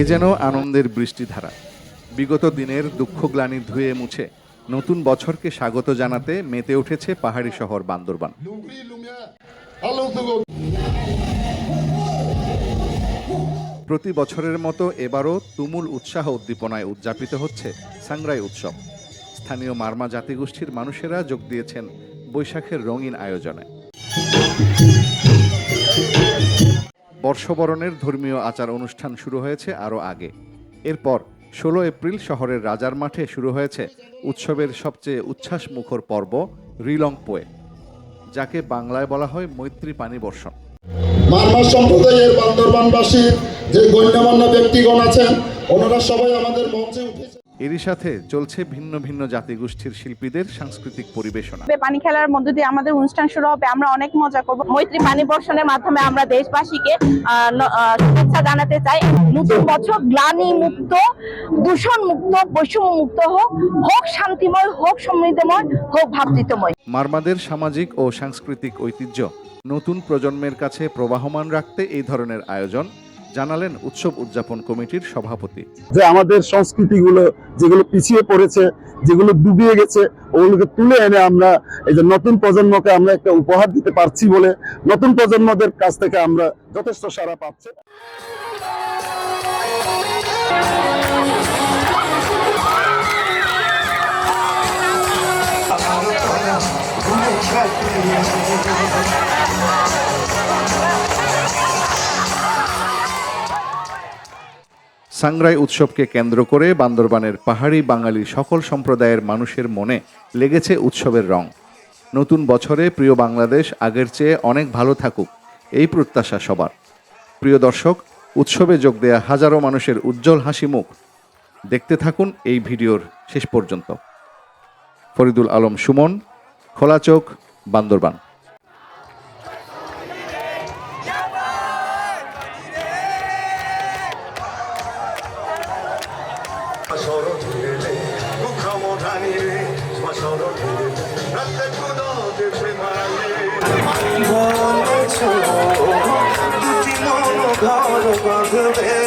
এ যেন আনন্দের বৃষ্টিধারা। বিগত দিনের দুঃখ গ্লানি ধুয়ে মুছে নতুন বছরকে স্বাগত জানাতে মেতে উঠেছে পাহাড়ি শহর বান্দরবান. প্রতি বছরের মতো এবারও তুমুল উৎসাহ উদ্দীপনায় উদযাপিত হচ্ছে সাংরাই উৎসব। স্থানীয় মারমা জাতিগোষ্ঠীর মানুষেরা যোগ দিয়েছেন বৈশাখের রঙিন আয়োজনে। বর্ষবরণের ধর্মীয় আচার অনুষ্ঠান শুরু হয়েছে আরও আগে। এরপর ষোলো এপ্রিল শহরের রাজার মাঠে শুরু হয়েছে উৎসবের সবচেয়ে উচ্ছ্বাস মুখর পর্ব রিলং পোয়ে যাকে বাংলায় বলা হয় মৈত্রী পানি বর্ষণ। মারমা সম্প্রদায়ের বান্দরবানবাসীর যে গণ্যমান্য ব্যক্তিগণ আছেন, ওনারা সবাই আমাদের মঞ্চে উঠেছে এরই সাথে চলছে ভিন্ন ভিন্ন জাতিগোষ্ঠীর শিল্পীদের সাংস্কৃতিক পরিবেশনা। পানি খেলার মধ্য দিয়ে আমাদের অনুষ্ঠান শুরু হবে আমরা অনেক মজা করব। মৈত্রী পানি বর্ষণের মাধ্যমে আমরা দেশবাসীকে শুভেচ্ছা জানাতে চাই। নতুন বছর গ্লানি মুক্ত দূষণ মুক্ত বৈষম্য মুক্ত হোক হোক শান্তিময় হোক সমৃদ্ধময় হোক ভাতৃত্বময়। মারমাদের সামাজিক ও সাংস্কৃতিক ঐতিহ্য নতুন প্রজন্মের কাছে প্রবাহমান রাখতে এই ধরনের আয়োজন জানালেন উৎসব উদযাপন কমিটির সভাপতি। যে আমাদের সংস্কৃতিগুলো যেগুলো পিছিয়ে পড়েছে, যেগুলো ডুবিয়ে গেছে, ওগুলোকে তুলে এনে আমরা এই যে নতুন প্রজন্মকে আমরা একটা উপহার দিতে পারছি বলে নতুন প্রজন্মদের কাছ থেকে আমরা যথেষ্ট সারা পাচ্ছি। সাংরাই উৎসবকে কেন্দ্র করে বান্দরবানের পাহাড়ি বাঙালি সকল সম্প্রদায়ের মানুষের মনে লেগেছে উৎসবের রং। নতুন বছরে প্রিয় বাংলাদেশ আগের চেয়ে অনেক ভালো থাকুক, এই প্রত্যাশা সবার। প্রিয় দর্শক, উৎসবে যোগ দেয়া হাজারো মানুষের উজ্জ্বল হাসি মুখ দেখতে থাকুন এই ভিডিওর শেষ পর্যন্ত। ফরিদুল আলম সুমন, খোলা চোখ, বান্দরবান। সর ধীরে রে মুখম ধানি রে সর ধীরে রাতে কুদতে প্রেমালে বলেছ দুটি মন ঘর বাঁধবে